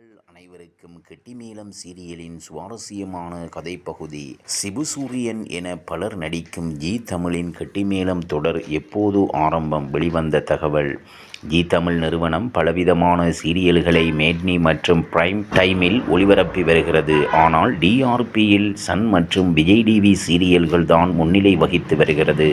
நேயர்கள் அனைவருக்கும் கெட்டிமேளம் சீரியலின் சுவாரஸ்யமான கதைப்பகுதி சிபுசூரியன் என பலர் நடிக்கும் ஜி தமிழின் கெட்டிமேளம் தொடர் எப்போது ஆரம்பம்? வெளிவந்த தகவல் ஜீ தமிழ் நிறுவனம் பலவிதமான சீரியல்களை மேட்னி மற்றும் பிரைம் டைமில் ஒளிபரப்பி வருகிறது. ஆனால் டிஆர்பியில் சன் மற்றும் விஜய் டிவி சீரியல்கள் தான் முன்னிலை வகித்து வருகிறது.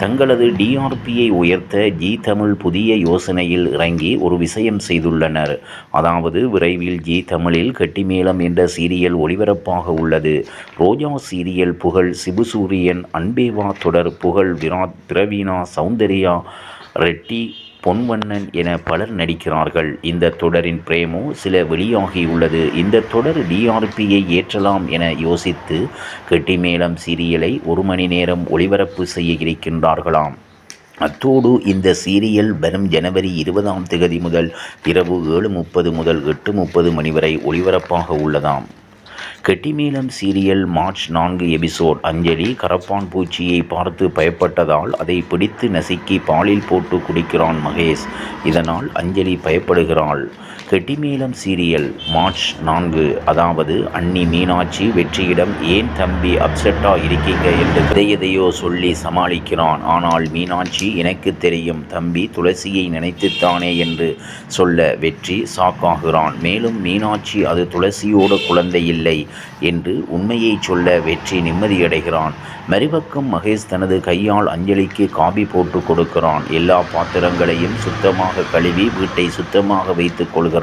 தங்களது டிஆர்பியை உயர்த்த ஜீ தமிழ் புதிய யோசனையில் இறங்கி ஒரு விஷயம் செய்துள்ளனர். அதாவது விரைவில் ஜீ தமிழில் கெட்டிமேளம் என்ற சீரியல் ஒளிபரப்பாக உள்ளது. ரோஜா சீரியல் புகழ் சிபுசூரியன் அன்பேவா தொடர் புகழ் விராத் பிரவீனா சௌந்தர்யா ரெட்டி பொன்வண்ணன் என பலர் நடிக்கிறார்கள். இந்த தொடரின் பிரேமோ சில வெளியாகியுள்ளது இந்த தொடர் டிஆர்பியை ஏற்றலாம் என யோசித்து கெட்டிமேளம் சீரியலை ஒரு மணி நேரம் ஒளிபரப்பு செய்ய இருக்கின்றார்களாம். அத்தோடு இந்த சீரியல் வரும் ஜனவரி இருபதாம் தேதி முதல் இரவு ஏழு முப்பது முதல் எட்டு முப்பது மணி வரை ஒளிபரப்பாக உள்ளதாம். கெட்டிமீளம் சீரியல் மார்ச் நான்கு எபிசோட். அஞ்சலி கரப்பான் பூச்சியை பார்த்து பயப்பட்டதால் அதை பிடித்து நசுக்கி பாலில் போட்டு குடிக்கிறான் மகேஷ். இதனால் அஞ்சலி பயப்படுகிறாள். கெட்டிமேளம் சீரியல் மார்ச் நான்கு. அதாவது அன்னி மீனாட்சி வெற்றியிடம் ஏன் தம்பி அப்செட்டா இருக்கீங்க என்று எதையதையோ சொல்லி சமாளிக்கிறான். ஆனால் மீனாட்சி எனக்கு தெரியும் தம்பி துளசியை நினைத்துத்தானே என்று சொல்ல வெற்றி சாக்காகிறான். மேலும் மீனாட்சி அது துளசியோட குழந்தை இல்லை என்று உண்மையை சொல்ல வெற்றி நிம்மதியடைகிறான். மறுபக்கம் மகேஷ் தனது கையால் அஞ்சலிக்கு காபி போட்டு கொடுக்கிறான். எல்லா பாத்திரங்களையும் சுத்தமாக கழுவி வீட்டை சுத்தமாக வைத்துக் கொள்கிறான்.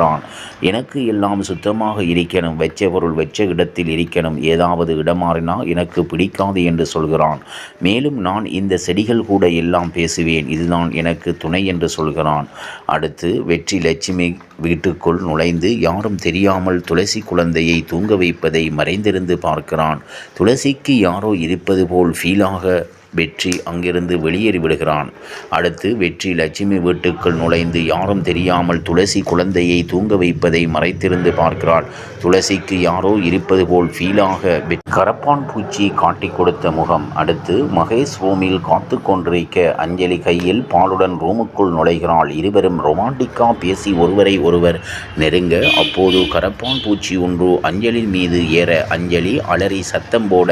எனக்கு எல்லாம் சுத்தமாக இருக்கணும். வெச்ச பொருள் வெச்ச இடத்தில் இருக்கணும். ஏதாவது இடமாறினா எனக்கு பிடிக்காது என்று சொல்கிறான். மேலும் நான் இந்த செடிகள் கூட எல்லாம் பேசுவேன். இதுதான் எனக்கு துணை என்று சொல்கிறான். அடுத்து வெற்றி லட்சுமி வீட்டுக்குள் நுழைந்து யாரும் தெரியாமல் துளசி குழந்தையை தூங்க வைப்பதை மறைந்திருந்து பார்க்கிறான். துளசிக்கு யாரோ இருப்பது போல் ஃபீலாக வெற்றி அங்கிருந்து வெளியேறி விடுகிறான். அடுத்து வெற்றி லட்சுமி வீட்டுக்குள் நுழைந்து யாரும் தெரியாமல் துளசி குழந்தையை தூங்க வைப்பதை மறைத்திருந்து பார்க்கிறாள். துளசிக்கு யாரோ இருப்பது போல் ஃபீலாக கரப்பான் பூச்சி காட்டி கொடுத்த முகம். அடுத்து மகேஷ் ரூமில் காத்து கொண்டிருக்க அஞ்சலி கையில் பாலுடன் ரூமுக்குள் நுழைகிறாள். இருவரும் ரொமாண்டிக்கா பேசி ஒருவரை ஒருவர் நெருங்க அப்போது கரப்பான் பூச்சி ஒன்று அஞ்சலின் மீது ஏற அஞ்சலி அலறி சத்தம் போட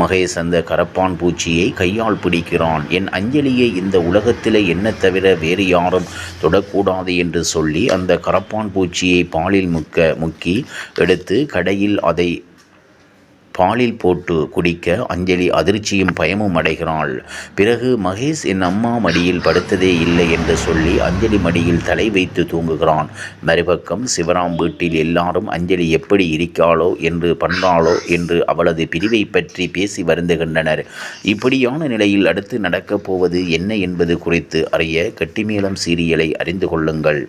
மகேஷ் அந்த கரப்பான் பூச்சியை கையால் பிடிக்கிறான். என் அஞ்சலியை இந்த உலகத்திலே என்ன தவிர வேறு யாரும் தொடக்கூடாது என்று சொல்லி அந்த கரப்பான் பூச்சியை பாலில் முக்க முக்கி எடுத்து கடையில் அதை பாலில் போட்டு குடிக்க அஞ்சலி அதிர்ச்சியும் பயமும் அடைகிறாள். பிறகு மகேஷ் என் அம்மா மடியில் படுத்ததே இல்லை என்று சொல்லி அஞ்சலி மடியில் தலை வைத்து தூங்குகிறான். மறுபக்கம் சிவராம் வீட்டில் எல்லாரும் அஞ்சலி எப்படி இருக்காளோ என்று பண்ணாளோ என்று அவளது பிரிவை பற்றி பேசி வருந்துகின்றனர். இப்படியான நிலையில் அடுத்து நடக்கப் போவது என்ன என்பது குறித்து அறிய கட்டிமேளம் சீரியலை அறிந்து கொள்ளுங்கள்.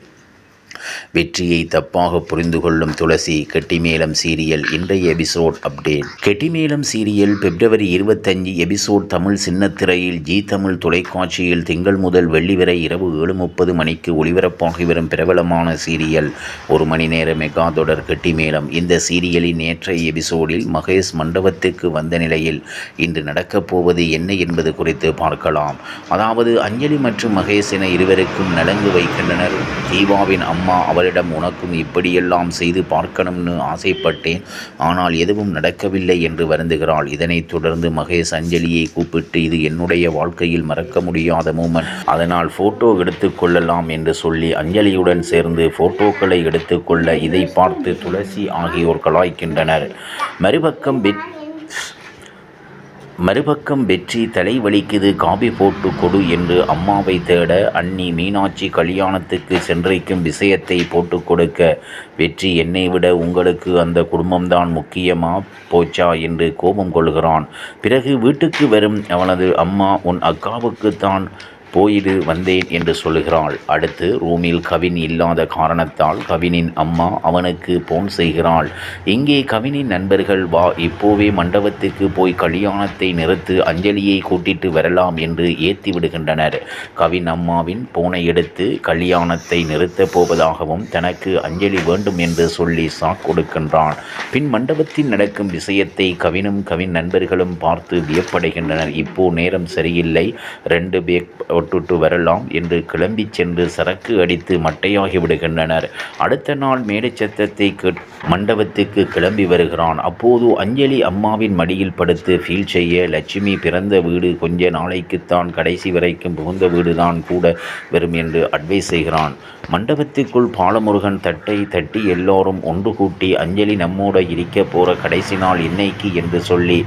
வெற்றியை தப்பாக புரிந்து கொள்ளும் துளசி கெட்டிமேளம் சீரியல் இன்றைய எபிசோட் அப்டேட். கெட்டிமேளம் சீரியல் பிப்ரவரி இருபத்தஞ்சு எபிசோட் தமிழ் சின்னத்திரையில் ஜி தமிழ் தொலைக்காட்சியில் திங்கள் முதல் வெள்ளி வரை இரவு ஏழு முப்பது மணிக்கு ஒளிபரப்பாகி வரும் பிரபலமான சீரியல் ஒரு மணி நேர மெகா தொடர் கெட்டிமேளம். இந்த சீரியலின் நேற்றைய எபிசோடில் மகேஷ் மண்டபத்துக்கு வந்த நிலையில் இன்று நடக்கப் போவது என்ன என்பது குறித்து பார்க்கலாம். அதாவது அஞ்சலி மற்றும் மகேஷ் என இருவருக்கும் நலங்கு வைக்கின்றனர் தீபாவின் அம்மா அம்மா அவளிடம் உனக்கும் இப்படியெல்லாம் செய்து பார்க்கணும்னு ஆசைப்பட்டேன். ஆனால் எதுவும் நடக்கவில்லை என்று வருந்துகிறாள். இதனைத் தொடர்ந்து மகேஷ் அஞ்சலியை கூப்பிட்டு இது என்னுடைய வாழ்க்கையில் மறக்க முடியாத மூமெண்ட் அதனால் ஃபோட்டோ எடுத்துக்கொள்ளலாம் என்று சொல்லி அஞ்சலியுடன் சேர்ந்து ஃபோட்டோக்களை எடுத்துக்கொள்ள இதை பார்த்து துளசி ஆகியோர் கலாய்க்கின்றனர். மறுபக்கம் பெட் மறுபக்கம் வெற்றி தலை வலிக்குது காபி போட்டு கொடு என்று அம்மாவை தேட அண்ணி மீனாட்சி கல்யாணத்துக்கு சென்றைக்கும் விஷயத்தை போட்டு கொடுக்க வெற்றி என்னை விட உங்களுக்கு அந்த குடும்பம்தான் முக்கியமா? போச்சா? என்று கோபம் கொள்கிறான். பிறகு வீட்டுக்கு வரும் அவனது அம்மா உன் அக்காவுக்கு தான் போயிடு வந்தேன் என்று சொல்கிறாள் அடுத்து ரூமில் கவின் இல்லாத காரணத்தால் கவினின் அம்மா அவனுக்கு போன் செய்கிறாள். இங்கே கவினின் நண்பர்கள் வா இப்போவே மண்டபத்துக்கு போய் கல்யாணத்தை நிறுத்து அஞ்சலியை கூட்டிட்டு வரலாம் என்று ஏற்றி விடுகின்றனர். கவின் அம்மாவின் போனை எடுத்து கல்யாணத்தை நிறுத்தப் போவதாகவும் தனக்கு அஞ்சலி வேண்டும் என்று சொல்லி சாக் கொடுக்கின்றான். பின் மண்டபத்தில் நடக்கும் விஷயத்தை கவினும் கவின் நண்பர்களும் பார்த்து வியப்படைகின்றனர். இப்போ நேரம் சரியில்லை. ரெண்டு பேர் தொட்டுட்டு வரலாம் என்று கிளம்பிச் சென்று சரக்கு அடித்து மட்டையாகி விடுகின்றனர். அடுத்த நாள் மேடைச்சத்தத்தை கேட் மண்டபத்துக்கு கிளம்பி வருகிறான். அப்போது அஞ்சலி அம்மாவின் மடியில் படுத்து ஃபீல் செய்ய லட்சுமி பிறந்த வீடு கொஞ்ச நாளைக்குத்தான் கடைசி வரைக்கும் புகுந்த வீடுதான் கூட வரும் என்று அட்வைஸ் செய்கிறான். மண்டபத்துக்குள் பாலமுருகன் தட்டை தட்டி எல்லோரும் ஒன்று கூட்டி அஞ்சலி நம்மோட இருக்க போகிற கடைசி நாள் இன்னைக்கு என்று சொல்லி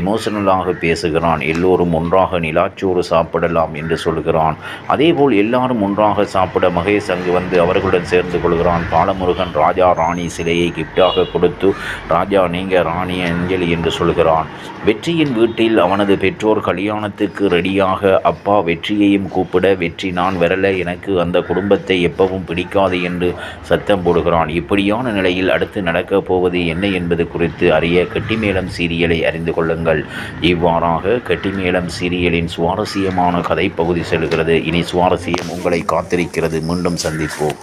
எமோஷனலாக பேசுகிறான். எல்லோரும் ஒன்றாக நிலாச்சோறு சாப்பிடலாம் என்று கொள்கிறான். அதேபோல் எல்லாரும் ஒன்றாக சாப்பிட மகேஷ் அங்கு வந்து அவர்களுடன் சேர்ந்து கொள்கிறான். பாலமுருகன் ராஜா ராணி சிலையை கிஃப்டாக கொடுத்து ராஜா நீங்க ராணி அஞ்சலி என்று சொல்கிறான். வெற்றியின் வீட்டில் அவனது பெற்றோர் கல்யாணத்துக்கு ரெடியாக அப்பா வெற்றியையும் கூப்பிட வெற்றி நான் வரல எனக்கு அந்த குடும்பத்தை எப்பவும் பிடிக்காது என்று சத்தம் போடுகிறான். இப்படியான நிலையில் அடுத்து நடக்கப் போவது என்ன என்பது குறித்து அறிய கெட்டிமேளம் சீரியலை அறிந்து கொள்ளுங்கள். இவ்வாறாக கெட்டிமேளம் சீரியலின் சுவாரஸ்யமான கதைப்பகுதி செல்கிறது. இனி சுவாரஸ்யம் உங்களை காத்திருக்கிறது. மீண்டும் சந்திப்போம்.